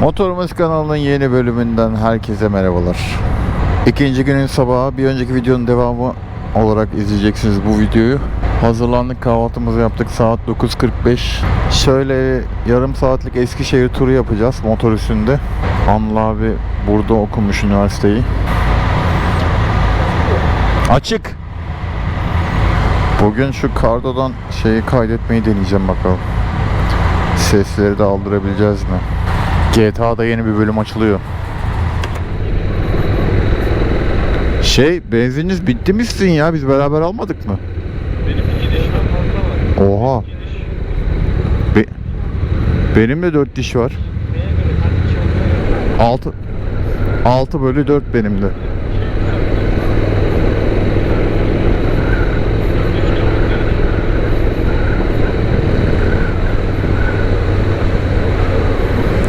Motorumuz kanalının yeni bölümünden herkese merhabalar. İkinci günün sabahı bir önceki videonun devamı olarak izleyeceksiniz bu videoyu. Hazırlandık kahvaltımızı yaptık saat 9.45. Şöyle yarım saatlik Eskişehir turu yapacağız motor üstünde. Anıl abi burada okumuş üniversiteyi. Açık. Bugün şu kardodan şeyi kaydetmeyi deneyeceğim bakalım. Sesleri de aldırabileceğiz mi? GTA'da yeni bir bölüm açılıyor. Şey benzininiz bitti misin ya? Biz beraber almadık mı? Benim iki fazla var. Oha. Diş. Be- benim de 4 diş var. Diş. 6 6 bölü 4 benim de.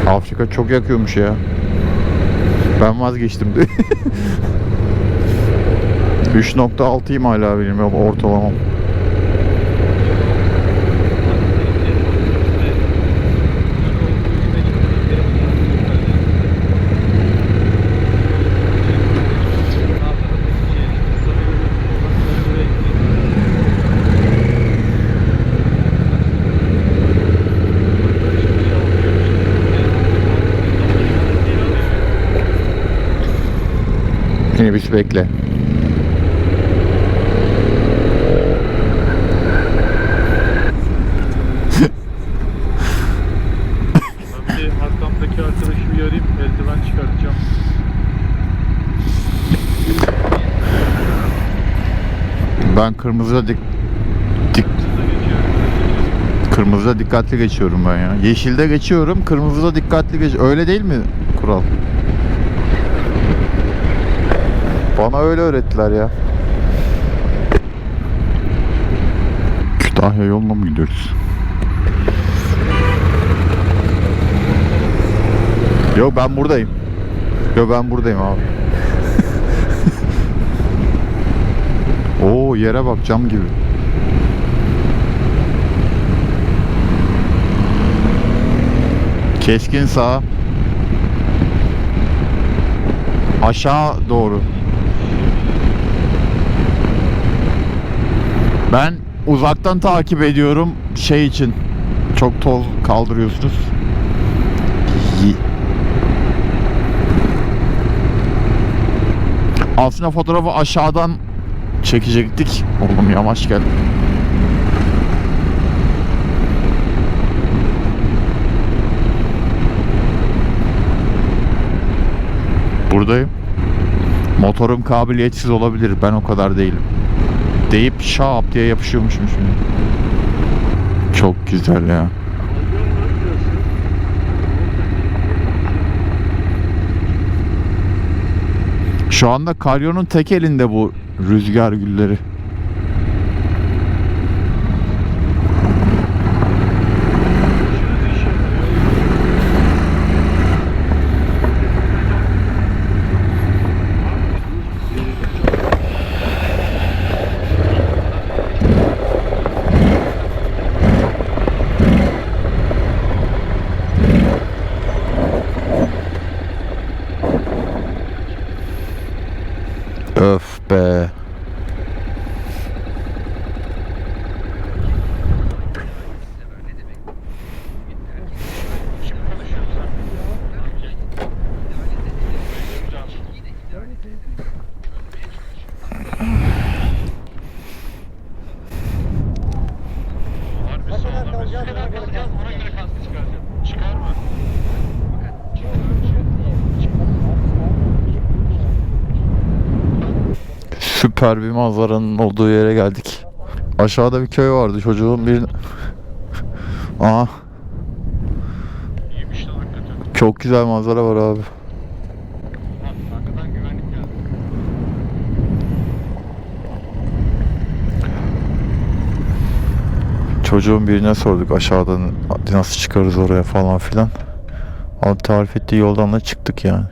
Afrika çok yakıyormuş ya. Ben vazgeçtim de. 3.6'yım hala benim ortalamam. Minibüs bekle. Arkamdaki arkadaşı uyarayım, eldiven çıkartacağım. Ben kırmızıda dik, dik kırmızıda dikkatli geçiyorum ben ya. Yeşilde geçiyorum, kırmızıda dikkatli geç. Öyle değil mi kural? Bana öyle öğrettiler ya. Kütahya yoluna mı gidiyoruz? Yok ben buradayım. Yok ben buradayım abi. Oo yere bak cam gibi. Keskin sağ. Aşağı doğru. Ben uzaktan takip ediyorum şey için. Çok toz kaldırıyorsunuz. Aslında fotoğrafı aşağıdan çekecektik. Oğlum yavaş gel. Buradayım. Motorum kabiliyetsiz olabilir. Ben o kadar değilim. Deyip şap diye yapışıyormuşum şimdi. Çok güzel ya. Şu anda karyonun tek elinde bu rüzgar gülleri. Öf be. Harbi sağlam. Ne kadar kalacağız ona göre kaskı çıkaracağım. Çıkarma. Süper bir manzaranın olduğu yere geldik. Aşağıda bir köy vardı çocuğun bir... Aha İyiymiş lan hakikaten. çok güzel manzara var abi. Lan arkadan güvenlik geldi. Çocuğun birine sorduk aşağıdan nasıl çıkarız oraya falan filan. Abi tarif ettiği yoldan da çıktık yani.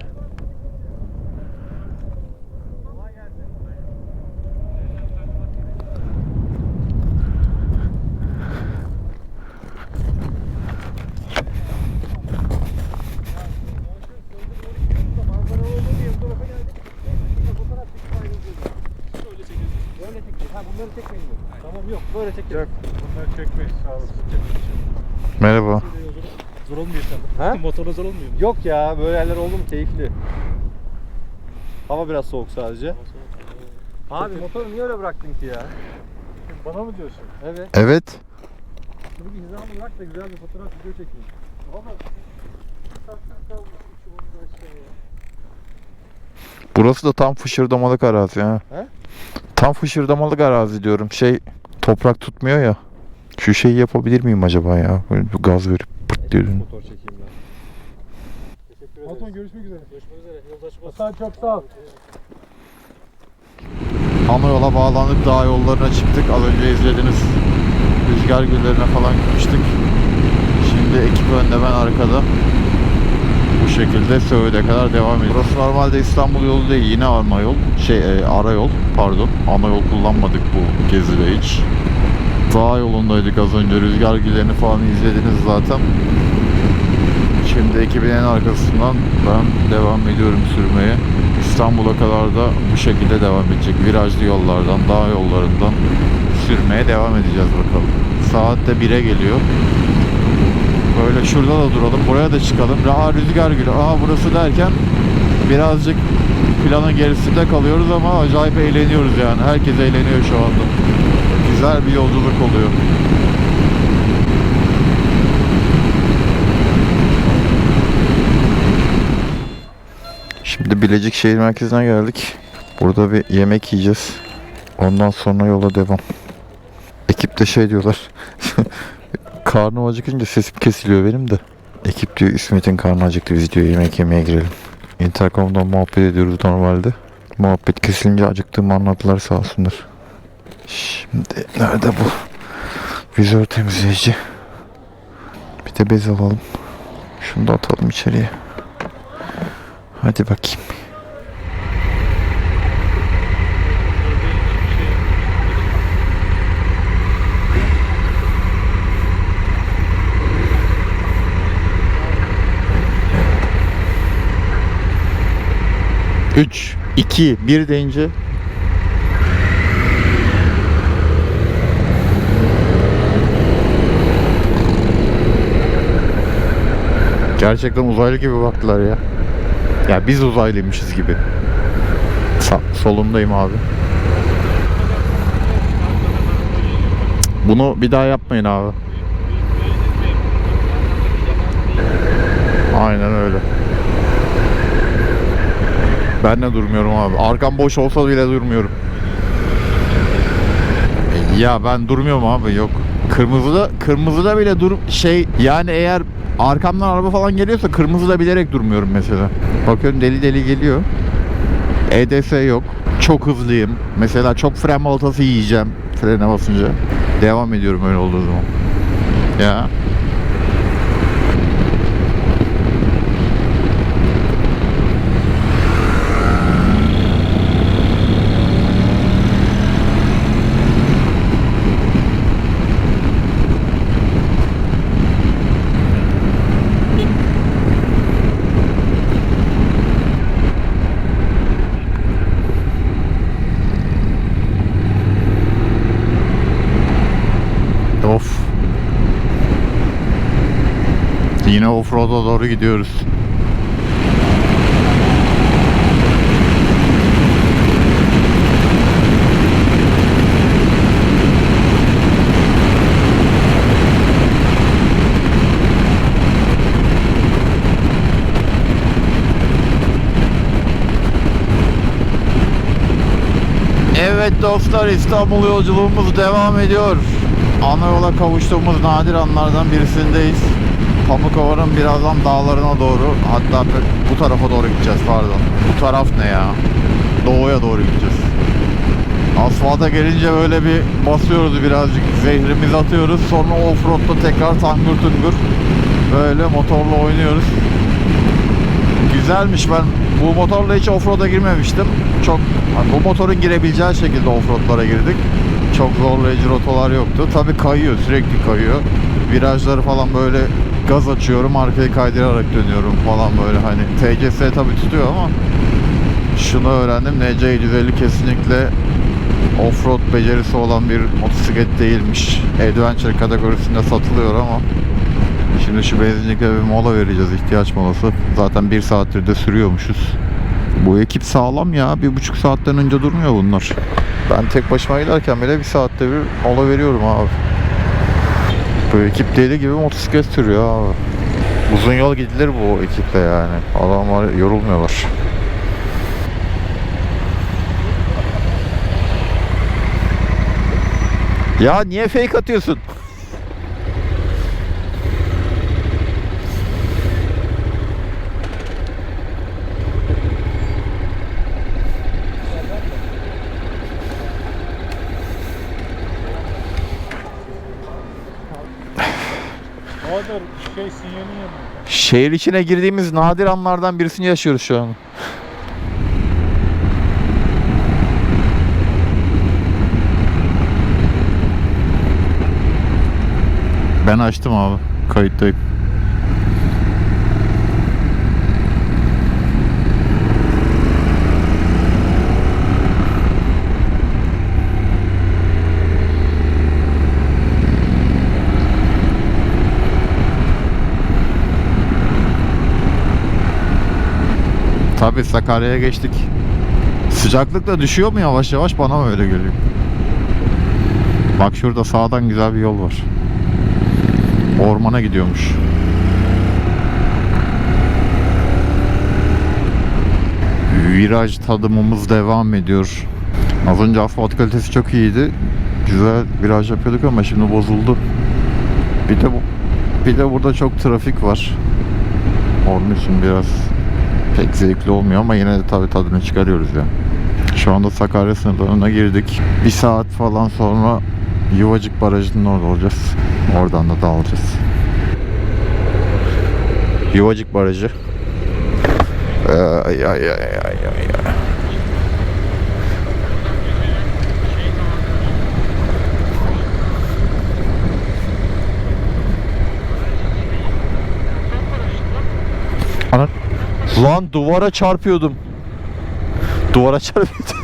Böyle çekelim. Yok. Bunları çekmeyiz. Sağ olasın. Merhaba. Zor olmuyor sen. Ha? Motorla zor olmuyor mu? Yok ya böyle yerler oldu mu keyifli. Hava biraz soğuk sadece. Abi motoru niye öyle bıraktın ki ya? Bana mı diyorsun? Evet. Evet. Şunu bir hizamı bırak da güzel bir fotoğraf video çekeyim. Valla. Burası da tam fışırdamalık arazi ha. He? Tam fışırdamalık arazi diyorum. Şey toprak tutmuyor ya. Şu şeyi yapabilir miyim acaba ya? Böyle bir gaz verip pırt diye dön- Motor çekeyim ben. Teşekkür görüşmek üzere. Görüşmek üzere. Yolda açık olsun. Hasan çok sağ ol. Ana yola bağlandık. Dağ yollarına çıktık. Az önce izlediniz. Rüzgar güllerine falan gitmiştik. Şimdi ekip önde ben arkada. Bu şekilde Söğüt'e kadar devam ediyoruz. Burası normalde İstanbul yolu değil. Yine ana yol. Şey e, ara yol pardon. Ana yol kullanmadık bu gezide hiç. Dağ yolundaydık az önce. Rüzgar güllerini falan izlediniz zaten. Şimdi ekibin en arkasından ben devam ediyorum sürmeye. İstanbul'a kadar da bu şekilde devam edecek. Virajlı yollardan, dağ yollarından sürmeye devam edeceğiz bakalım. Saat de 1'e geliyor. Böyle şurada da duralım, buraya da çıkalım. Aa rüzgar gülü, aa burası derken birazcık planın gerisinde kalıyoruz ama acayip eğleniyoruz yani. Herkes eğleniyor şu anda. Güzel bir yolculuk oluyor. Şimdi Bilecik şehir merkezine geldik. Burada bir yemek yiyeceğiz. Ondan sonra yola devam. Ekip de şey diyorlar. Karnım acıkınca sesim kesiliyor benim de. Ekip diyor İsmet'in karnı acıktı biz diyor yemek yemeye girelim. Intercom'dan muhabbet ediyoruz normalde. Muhabbet kesilince acıktığımı anladılar sağ olsunlar. Şimdi nerede bu? Vizör temizleyici. Bir de bez alalım. Şunu da atalım içeriye. Hadi bakayım. Üç, iki, bir deyince Gerçekten uzaylı gibi baktılar ya. Ya biz uzaylıymışız gibi. Sa- solundayım abi. Bunu bir daha yapmayın abi. Aynen öyle. Ben de durmuyorum abi. Arkam boş olsa bile durmuyorum. Ya ben durmuyorum abi yok. Kırmızıda kırmızıda bile dur şey yani eğer arkamdan araba falan geliyorsa kırmızıda bilerek durmuyorum mesela. Bakıyorum deli deli geliyor. EDS yok. Çok hızlıyım. Mesela çok fren baltası yiyeceğim frene basınca. Devam ediyorum öyle olduğu zaman. Ya. Yine offroad'a doğru gidiyoruz. Evet dostlar İstanbul yolculuğumuz devam ediyor. Ana yola kavuştuğumuz nadir anlardan birisindeyiz. Pamukova'nın birazdan dağlarına doğru hatta bu tarafa doğru gideceğiz pardon. Bu taraf ne ya? Doğuya doğru gideceğiz. Asfalta gelince böyle bir basıyoruz birazcık zehrimizi atıyoruz. Sonra offroad'da tekrar tangur tungur böyle motorla oynuyoruz. Güzelmiş ben bu motorla hiç offroad'a girmemiştim. Çok bu motorun girebileceği şekilde offroad'lara girdik. Çok zorlayıcı rotalar yoktu. Tabi kayıyor sürekli kayıyor. Virajları falan böyle gaz açıyorum arkayı kaydırarak dönüyorum falan böyle hani TCS tabi tutuyor ama şunu öğrendim NC 750 kesinlikle offroad becerisi olan bir motosiklet değilmiş. Adventure kategorisinde satılıyor ama şimdi şu benzinlikte bir mola vereceğiz ihtiyaç molası. Zaten bir saattir de sürüyormuşuz. Bu ekip sağlam ya. Bir buçuk saatten önce durmuyor bunlar. Ben tek başıma giderken bile bir saatte bir mola veriyorum abi. Bu ekip deli gibi motosiklet sürüyor abi. Uzun yol gidilir bu ekiple yani. Adamlar yorulmuyorlar. Ya niye fake atıyorsun? Bahadır şey sinyalin yanıyor. Şehir içine girdiğimiz nadir anlardan birisini yaşıyoruz şu an. Ben açtım abi. Kayıttayım. Tabii Sakarya'ya geçtik. Sıcaklık da düşüyor mu yavaş yavaş bana mı öyle geliyor? Bak şurada sağdan güzel bir yol var. Ormana gidiyormuş. Viraj tadımımız devam ediyor. Az önce asfalt kalitesi çok iyiydi. Güzel viraj yapıyorduk ama şimdi bozuldu. Bir de bu, bir de burada çok trafik var. Onun için biraz pek zevkli olmuyor ama yine de tabii tadını çıkarıyoruz ya. Şu anda Sakarya sınırlarına girdik. Bir saat falan sonra Yuvacık Barajı'nın orada olacağız. Oradan da dağılacağız. Yuvacık Barajı. Ay ay ay ay ay. Ana Lan duvara çarpıyordum. Duvara çarpıyordum.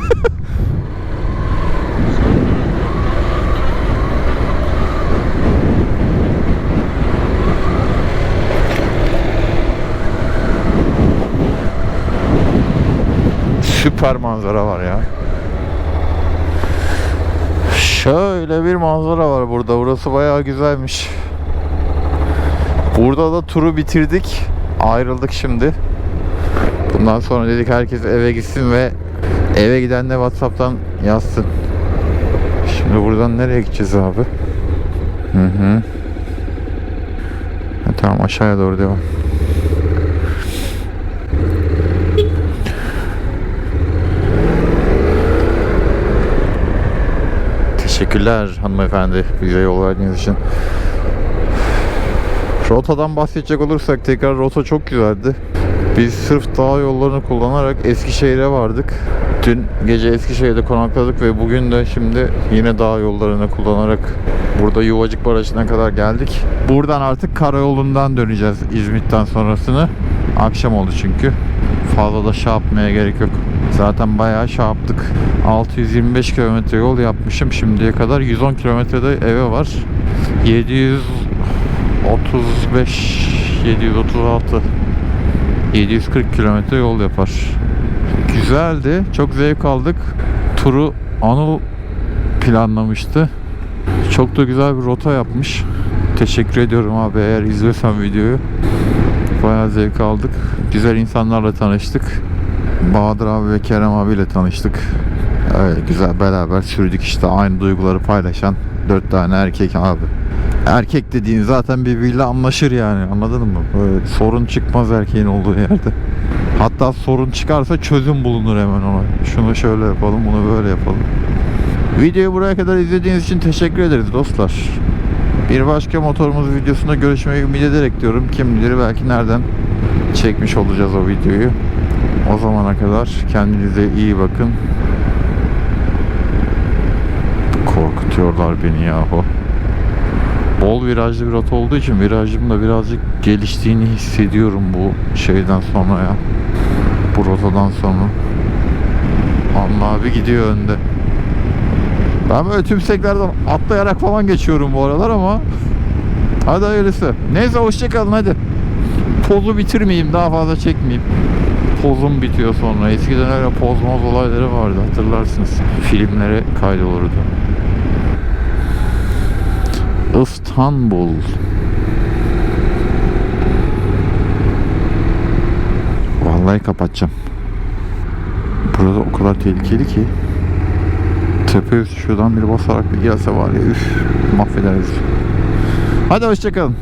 Süper manzara var ya. Şöyle bir manzara var burada. Burası bayağı güzelmiş. Burada da turu bitirdik. Ayrıldık şimdi. Bundan sonra dedik herkes eve gitsin ve eve giden de Whatsapp'tan yazsın. Şimdi buradan nereye gideceğiz abi? Hı hı. Ha, tamam aşağıya doğru devam. Teşekkürler hanımefendi bize yol verdiğiniz için. Rotadan bahsedecek olursak tekrar rota çok güzeldi. Biz sırf dağ yollarını kullanarak Eskişehir'e vardık. Dün gece Eskişehir'de konakladık ve bugün de şimdi yine dağ yollarını kullanarak burada Yuvacık Barajı'na kadar geldik. Buradan artık karayolundan döneceğiz İzmit'ten sonrasını. Akşam oldu çünkü. Fazla da şey gerek yok. Zaten bayağı şey yaptık. 625 kilometre yol yapmışım şimdiye kadar. 110 kilometrede eve var. 735 736 740 kilometre yol yapar. Güzeldi. Çok zevk aldık. Turu Anıl planlamıştı. Çok da güzel bir rota yapmış. Teşekkür ediyorum abi eğer izliyorsan videoyu. Bayağı zevk aldık. Güzel insanlarla tanıştık. Bahadır abi ve Kerem abiyle tanıştık. Öyle güzel beraber sürdük işte aynı duyguları paylaşan dört tane erkek abi. Erkek dediğin zaten birbiriyle anlaşır yani anladın mı? Böyle sorun çıkmaz erkeğin olduğu yerde. Hatta sorun çıkarsa çözüm bulunur hemen ona. Şunu şöyle yapalım, bunu böyle yapalım. Videoyu buraya kadar izlediğiniz için teşekkür ederiz dostlar. Bir başka motorumuz videosunda görüşmeyi ümit ederek diyorum. Kim bilir belki nereden çekmiş olacağız o videoyu. O zamana kadar kendinize iyi bakın. Korkutuyorlar beni yahu. Bol virajlı bir rota olduğu için virajım da birazcık geliştiğini hissediyorum bu şeyden sonra ya. Bu rotadan sonra. Allah abi gidiyor önde. Ben böyle tümseklerden atlayarak falan geçiyorum bu aralar ama hadi hayırlısı. Neyse hoşçakalın hadi. Pozu bitirmeyeyim daha fazla çekmeyeyim. Pozum bitiyor sonra. Eskiden öyle pozmoz olayları vardı hatırlarsınız. Filmlere kaydolurdu. İstanbul. Vallahi kapatacağım. Burada o kadar tehlikeli ki. Tepe üstü şuradan bir basarak bir gelse var ya üf mahvederiz. Hadi hoşçakalın.